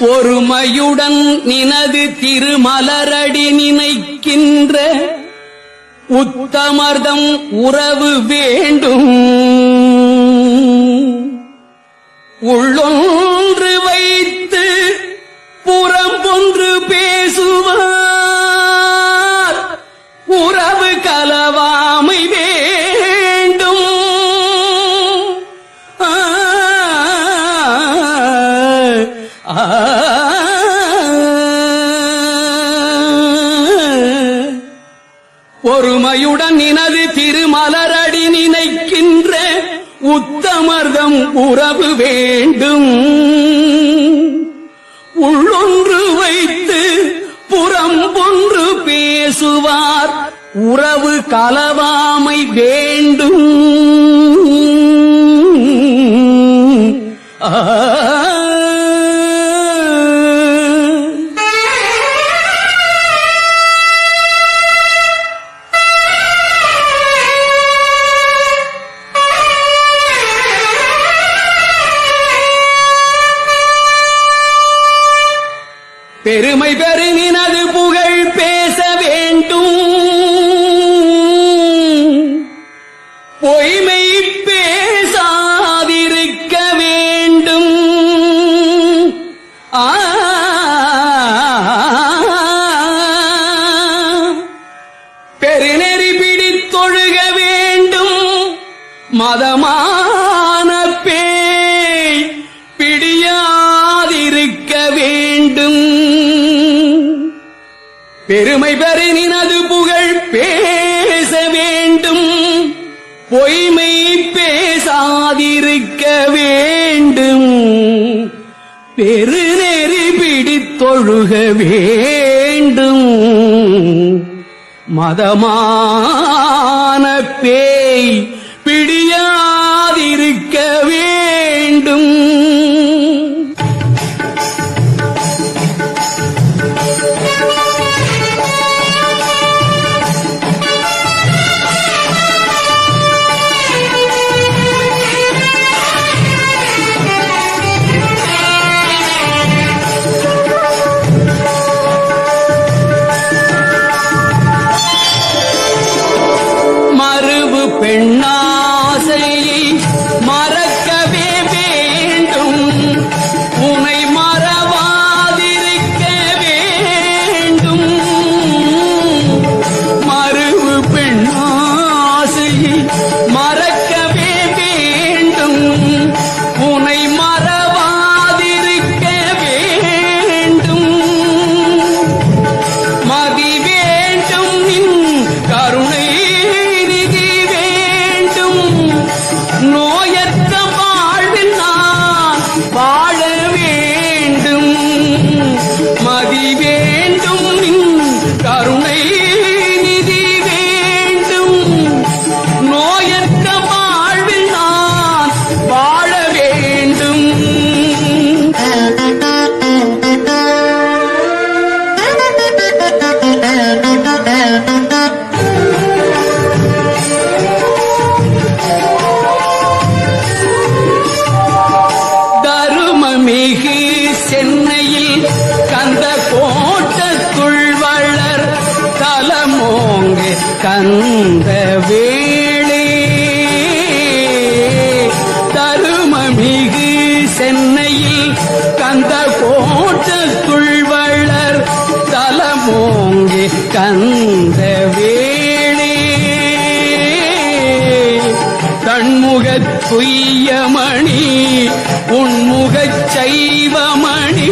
ஒருமையுடன் நினது திருமலரடி நினைக்கின்ற உத்தமர்தம் உறவு வேண்டும். உள்ளொன்று பொறுமையுடன் நினது திருமலரடி நினைக்கின்ற உத்தமர்தம் உறவு வேண்டும். உள்ளொன்று வைத்து புறம் ஒன்று பேசுவார் உறவு கலவாமை வேண்டும். ஆ பெருமை பெருங்கினது புகழ் பெருமை பெருநினது புகழ் பேச வேண்டும். பொய்மை பேசாதிருக்க வேண்டும். பெருநெறி பிடித்தொழுக வேண்டும். மதமான கந்த வேளே தருமமிகு சென்னையில் கந்த கோட்டத்துள் வளர் தலமோங்கி கந்த வேளே. தன்முகத் துய்யமணி உன்முகச் சைவமணி